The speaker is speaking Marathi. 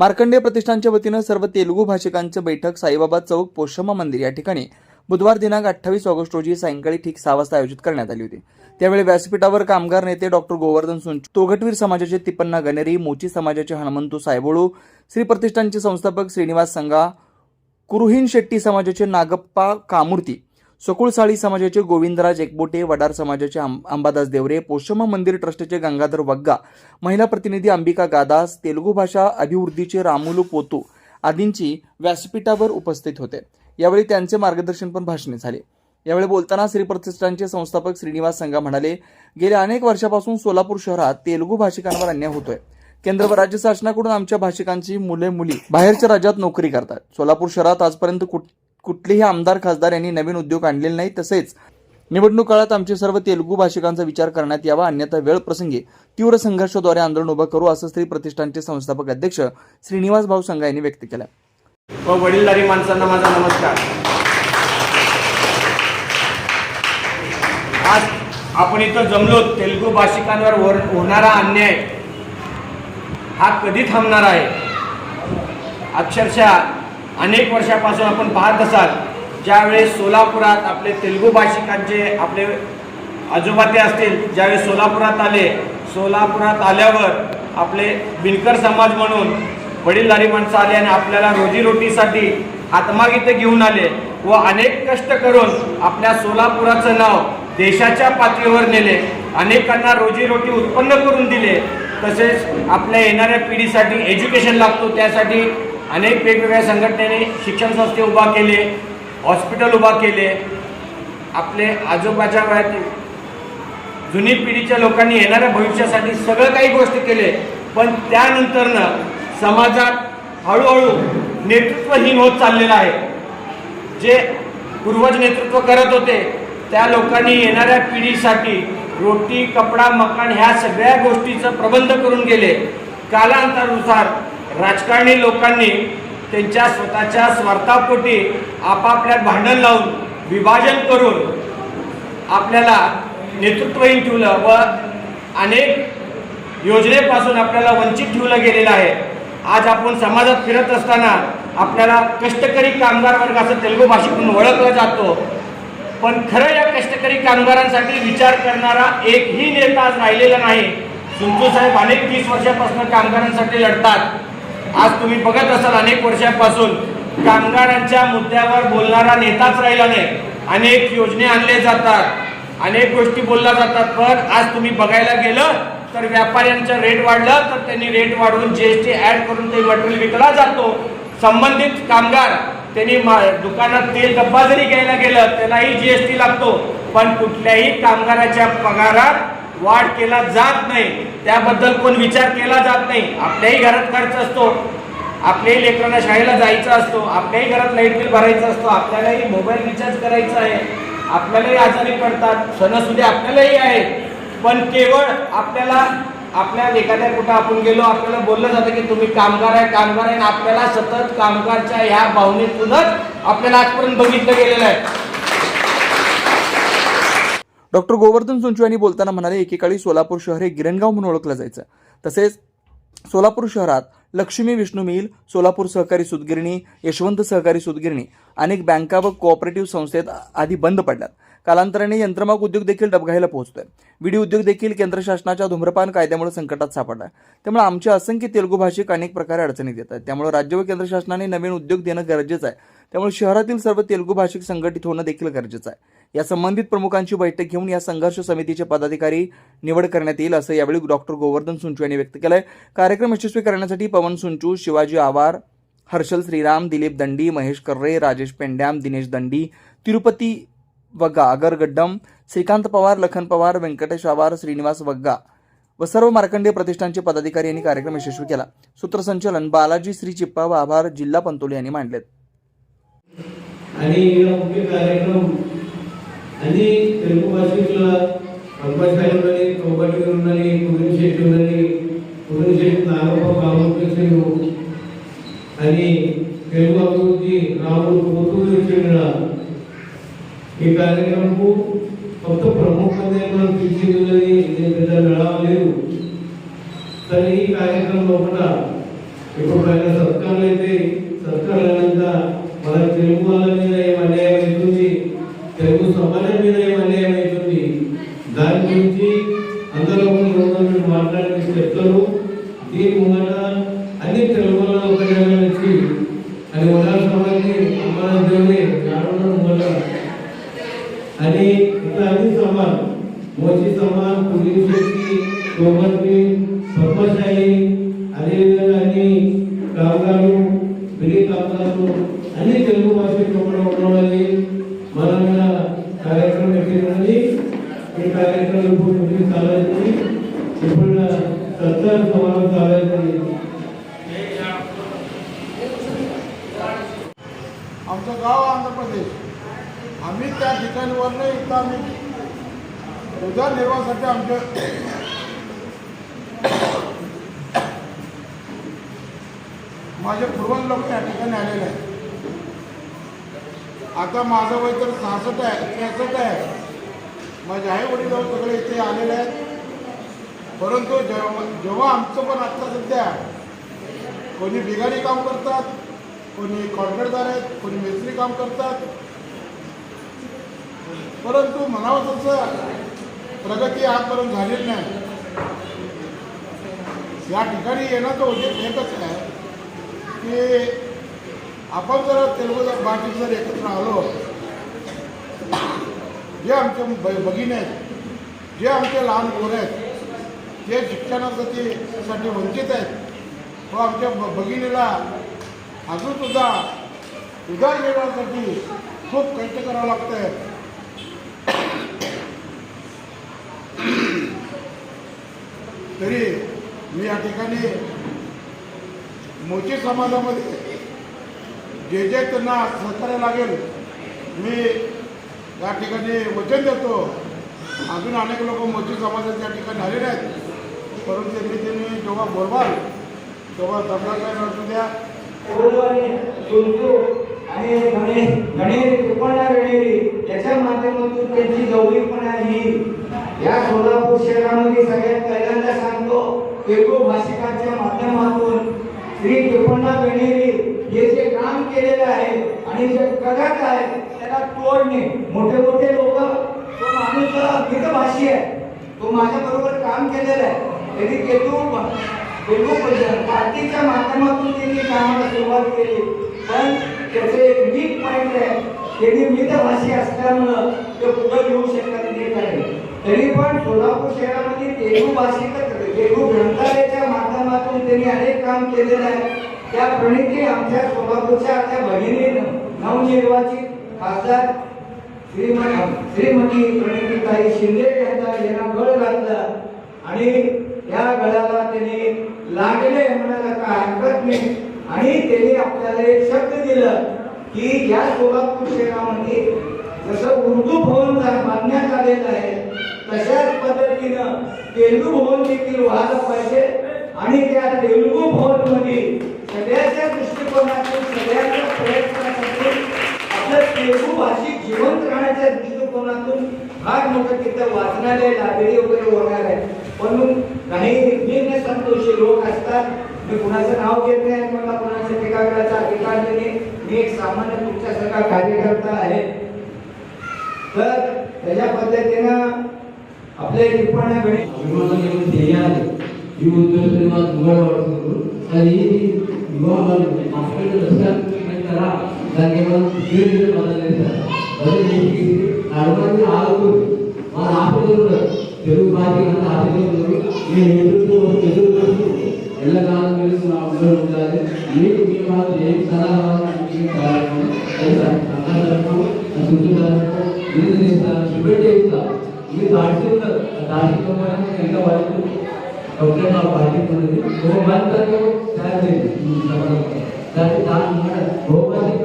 मार्कंडेय प्रतिष्ठानच्या वतीनं सर्व तेलुगू भाषिकांचं बैठक साईबाबा चौक पोषमा मंदिर या ठिकाणी बुधवार दिनांक अठ्ठावीस ऑगस्ट रोजी सायंकाळी ठीक सहा वाजता आयोजित करण्यात आली होती. त्यावेळी व्यासपीठावर कामगार नेते डॉक्टर गोवर्धन सुंच तोगटवीर समाजाचे तिपन्ना गणेरी मोची समाजाचे हनुमंतू सायबोळू श्री प्रतिष्ठानचे संस्थापक श्रीनिवास संगा कुरुहीन शेट्टी समाजाचे नागप्पा कामूर्ती सकुळसाळी समाजाचे गोविंदराज एकबोटे वडार समाजाचे आं- अंबादास देवरे पोषमा मंदिर ट्रस्टचे गंगाधर वग्गा महिला प्रतिनिधी अंबिका गादास तेलुगू भाषा अभिवृद्धीचे रामुलू पोतू आदींची व्यासपीठावर उपस्थित होते. यावेळी त्यांचे मार्गदर्शन पण भाषणे झाले. यावेळी बोलताना श्री प्रतिष्ठानचे संस्थापक श्रीनिवास संघा म्हणाले गेल्या अनेक वर्षापासून सोलापूर शहरात तेलुगू भाषिकांवर अन्याय होतोय. केंद्र व राज्य शासनाकडून आमच्या भाषिकांची मुले मुली बाहेरच्या राज्यात नोकरी करतात. सोलापूर शहरात आजपर्यंत कुठ कुठलेही आमदार खासदार यांनी नवीन उद्योग आणलेले नाही तसेच निवडणूक काळात आमचे सर्व तेलुगू भाषिकांचा विचार करण्यात यावा. अन्यथा वेळ प्रसंगी तीव्र संघर्षाद्वारे आंदोलन उभं करू असं स्त्री प्रतिष्ठानचे संस्थापक अध्यक्ष श्रीनिवास भाऊ संघा यांनी व्यक्त केलं. व वडीलधारी माणसांना माझा नमस्कार. आज आपण इथं जमलो तेलुगू भाषिकांवर होणारा अन्याय हा कधी थांबणार आहे? अक्षरशः अनेक वर्षापासून आपण पाहत असाल ज्यावेळेस सोलापुरात आपले तेलुगू भाषिकांचे आपले आजोबा ते असतील ज्यावेळेस सोलापुरात आले सोलापुरात आल्यावर आपले बिनकर समाज म्हणून वडीलधारी माणसं आले आणि आपल्याला रोजीरोटीसाठी हातमागिते घेऊन आले व अनेक कष्ट करून आपल्या सोलापुराचं नाव देशाच्या पातळीवर नेले अनेकांना रोजीरोटी उत्पन्न करून दिले तसेच आपल्या येणाऱ्या पिढीसाठी एज्युकेशन लागतो त्यासाठी अनेक वेगवेगळ्या संघटनेने शिक्षण संस्थे उभा केले हॉस्पिटल उभा केले. आपले आजोबाच्या वयात जुनी पिढीच्या लोकांनी येणाऱ्या भविष्यासाठी सगळं काही गोष्टी केले पण त्यानंतरनं समाजात हळूहळू नेतृत्वहीन होत चाललेलं आहे. जे पूर्वज नेतृत्व करत होते त्या लोकांनी येणाऱ्या पिढीसाठी रोटी कपडा मकान ह्या सगळ्या गोष्टीचं प्रबंध करून गेले. कालांतरानुसार राजकारणी लोकांनी त्यांच्या स्वतःच्या स्वार्थापोटी आपापल्यात भांडण लावून विभाजन करून आपल्याला नेतृत्वहीन ठेवलं व अनेक योजनेपासून आपल्याला वंचित ठेवलं गेलेलं आहे. आज आपण समाजात फिरत असताना आपल्याला कष्टकरी कामगार वर्ग असं तेलुगू भाषेतून म्हणून ओळखलं जातो. पण खरं या कष्टकरी कामगारांसाठी विचार करणारा एकही नेता आज राहिलेला नाही. सुंचू साहेब अनेक तीस वर्षापासून कामगारांसाठी लढतात. आज तुम्ही बघत असाल अनेक वर्षापासून कामगारांच्या मुद्द्यावर बोलणारा नेताच राहिला नाही. अनेक योजने आणले जातात अनेक गोष्टी बोलल्या जातात पण आज तुम्ही बघायला गेलं तर व्यापाऱ्यांचं रेट वाढलं तर त्यांनी रेट वाढवून जीएसटी ऍड करून ते मटेरियल विकला जातो. संबंधित कामगार त्यांनी मा- दुकानात तेल डब्बा जरी घ्यायला गेलं त्यालाही जीएसटी लागतो. पण कुठल्याही कामगाराच्या पगारात वाढ केला जात नाही. त्याबद्दल कोण विचार केला जात नाही. आपल्याही घरात खर्च असतो. आपल्याही लेकरांना शाळेला जायचं असतो. आपल्याही घरात लाइट बिल भरायचं असतो. आपल्यालाही मोबाईल रिचार्ज करायचा आहे. आपल्यालाही आजारी पडतात. सणसुद्धा आपल्यालाही आहेत. पण केवळ आपल्याला आपल्या एखाद्या कुठं आपण गेलो आपल्याला बोललं जातं की तुम्ही कामगार आहे कामगार आहे. आणि आपल्याला सतत कामगारच्या ह्या भावनेतूनच आपल्याला आजपर्यंत बघितलं गेलेलं आहे. डॉक्टर गोवर्धन सुंचू यांनी बोलताना म्हणाले एकेकाळी सोलापूर शहर हे गिरणगाव म्हणून ओळखलं जायचं. तसेच सोलापूर शहरात लक्ष्मी विष्णू मिल सोलापूर सहकारी सुदगिरणी यशवंत सहकारी सुतगिरणी अनेक बँका व कोऑपरेटिव्ह संस्थेत आधी बंद पडल्यात. कालांतराने यंत्रमाग उद्योग देखील डबघाईला पोहोचतोय. विडी उद्योग देखील केंद्र शासनाच्या धूम्रपान कायद्यामुळे संकटात सापडला त्यामुळे आमचे असंख्य तेलुगू भाषिक अनेक प्रकारे अडचणीत येत आहेत. त्यामुळे राज्य व केंद्र शासनाने नवीन उद्योग देणं गरजेचं आहे. त्यामुळे शहरातील सर्व तेलुगू भाषिक संघटित होणं देखील गरजेचं आहे. या संबंधित प्रमुखांची बैठक घेऊन या संघर्ष समितीचे पदाधिकारी निवड करण्यात येईल असं यावेळी डॉक्टर गोवर्धन सुंचू यांनी व्यक्त केलं आहे कार्यक्रम यशस्वी करण्यासाठी पवन सुंचू शिवाजी आवार हर्षल श्रीराम दिलीप दंडी महेश कर्रे राजेश पेंड्याम दिनेश दंडी तिरुपती वग्गा अगरगड्डम श्रीकांत पवार लखन पवार व्यंकटेश आवार श्रीनिवास वग्गा व सर्व मार्कंडेय प्रतिष्ठानचे पदाधिकारी यांनी कार्यक्रम यशस्वी केला. सूत्रसंचालन बालाजी श्री चिप्पा व आभार जिल्हा पंतोले यांनी मांडलेत. आणि हा मुख्य कार्यक्रम आणि తెలుగు భాషలో కంపల్సరీ ఉన్నది కబడ్డీ ఉన్నది కుదిరి చెట్టు ఉన్నది కుదిరి చెట్టు నాగప్ప కామకృష్ణుడు అని తెలుగు అభివృద్ధి రాముడు పోతూరు చెందిన ఈ కార్యక్రమంకు కొత్త ప్రముఖంగా మనం పిలిచినది నేను పెద్ద నడవలేదు కానీ ఈ కార్యక్రమం లోపల ఇప్పుడు పైన సత్కారాలు అయితే సత్కారాలంతా మన తెలుగు వాళ్ళ తెలుగు సమాజం మీద ఏమన్నా ఏమవుతుంది దాని గురించి అందరూ మాట్లాడిన చెప్తారు. దీని మూలన అన్ని తెలుగులో ఒక నుంచి అది ఉదా సమాజాన్ని అమ్మాదేవి నారాయణ మూల అని ఇంకా అన్ని సమాన్ మోచి సమాన్ పులి శక్తి సోమర్కి పద్మశాలి అదేవిధంగా అన్ని కాగాలు పిల్లి కాగాలు అన్ని తెలుగు భాష ఉండడం అనేది మనం हे कार्यक्रम एकोण म्हणजे चालायचे एकोण सत्तर समारंभ चालायचे आमचं गाव आंध्र प्रदेश. आम्ही त्या ठिकाणीवर इथं आम्ही उदरनिर्वाहासाठी आमच्या माझे पूर्वज लोक त्या ठिकाणी आलेले आहेत. आता माझं वय तर सहासष्ट आहे त्रेसष्ट आहे. माझे आई वडील सगळे इथे आलेले आहेत. परंतु जेव्हा जेव्हा आमचं पण आत्ता सध्या कोणी बिगारी काम करतात कोणी कॉन्ट्रॅक्टदार आहेत कोणी मिस्त्री काम करतात. परंतु म्हणावं तसं प्रगती आजपर्यंत झालेली नाही. या ठिकाणी येणं तर उद्योग एकच आहे की आपण जर तेलगू भाषेत जर एकत्र आलो आमच्या आमचे भगिनी आहेत जे आमचे लहान पोरं आहेत जे शिक्षणासाठी साठी वंचित आहेत व आमच्या भगिनीला अजून सुद्धा उदरनिर्वाहासाठी खूप कष्ट करावं लागतंय. तरी मी या ठिकाणी मोची समाजामध्ये जे जे त्यांना सहकार्य लागेल मी या ठिकाणी वचन देतो अजून अनेक लोक मोची समाजाच्या ठिकाणी आलेले आहेत. परंतु त्यांनी त्यांनी जेव्हा बोलवाल तेव्हा दमला काय असू द्या. आणि गणेश गणेश कृपणा गणेरी त्याच्या माध्यमातून त्यांची जवळीकपणा ही या सोलापूर शहरामध्ये सगळ्यात पहिल्यांदा सांगतो तेलगू भाषिकांच्या माध्यमातून श्री कृपणा गणेरी हे जे काम केलेलं आहे आणि जे करत आहे त्याला तोडणे. मोठे मोठे लोक तो माणूस मितभाषी आहे. तो माझ्या बरोबर काम केलेलं आहे. त्यांनी केतू तेलगू पार्टीच्या माध्यमातून त्यांनी कामाला सुरुवात केली. पण त्याचे एक वीक पॉईंट आहे त्यांनी मितभाषी असल्यामुळं ते पुढे घेऊ शकत नाही आहे तरी पण सोलापूर शहरामध्ये तेलगू भाषिक तेलगू ग्रंथालयाच्या माध्यमातून त्यांनी अनेक काम केलेलं आहे. त्या प्रणिती आमच्या सोलापूरच्या त्या भगिनी नवनिर्वाचित खासदार श्रीमती श्रीमती प्रणितीताई शिंदे यांचा यांना गळ घातला. आणि या गळाला त्यांनी लागले म्हणायला काय हरकत नाही. आणि त्यांनी आपल्याला एक शब्द दिलं की या सोलापूर शहरामध्ये जसं उर्दू भवन बांधण्यात आलेलं आहे तशाच पद्धतीनं तेलुगू भवन देखील व्हायला पाहिजे. आणि त्या तेलुगू भवनमध्ये सगळ्याच्या दृष्टिकोनातून सगळ्यांच्या प्रयत्नासाठी आपलं तेलगू भाषिक जिवंत राहण्याच्या दृष्टिकोनातून फार मोठं तिथं वाचनालय लायब्ररी वगैरे होणार आहे. म्हणून काही निर्णय संतोषी लोक असतात. मी कुणाचं नाव घेत नाही मला कुणाचं टीका करायचा अधिकार नाही. मी एक सामान्य तुमच्यासारखा कार्यकर्ता आहे. तर त्याच्या पद्धतीनं आपले टिपण्या गणित अभिमान ध्येय आहे ఈ ఉద్యోగం వాళ్ళు ముంగడ పడుతున్నారు అది ఏది వివాహాలు హాస్పిటల్ వచ్చారా దానికి ఏమైనా ఉపయోగించడం మొదలు నడవని ఆగు మా హాస్పిటల్ తెలుగు భాష హాస్పిటల్ నేను ఎదురుతూ ఎదురు ఎల్లకాలం తెలుసు నా ఉద్యోగం ఉండాలి. మీకు మీ వాళ్ళు ఏం సలహా మీరు దాటి దాటి ఎంత వరకు डॉक्टर का पार्टी मध्ये वो बंद करके वो तयार झाली त्याची दान बहुभाषिक